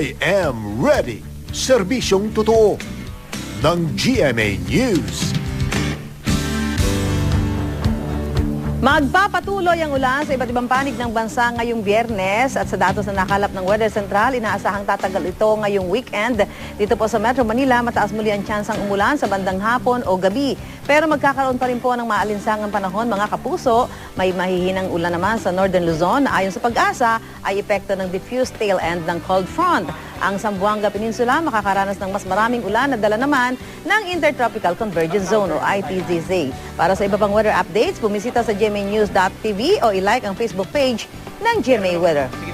I am ready. Serbisyong totoo ng GMA News. Magpapatuloy ang ulan sa iba't ibang panig ng bansa ngayong biyernes at sa datos na nakalap ng Weather Central, inaasahang tatagal ito ngayong weekend. Dito po sa Metro Manila, mataas muli ang tsansang umulan sa bandang hapon o gabi. Pero magkakaroon pa rin po ng maalinsangang panahon mga kapuso. May mahihinang ulan naman sa Northern Luzon na ayon sa pag-asa ay epekto ng diffused tail end ng cold front. Ang Zamboanga Peninsula makakaranas ng mas maraming ulan na dala naman ng Intertropical Convergence Zone o ITZZ. Para sa iba pang weather updates, bumisita sa gmanews.tv o ilike ang Facebook page ng GMA Weather.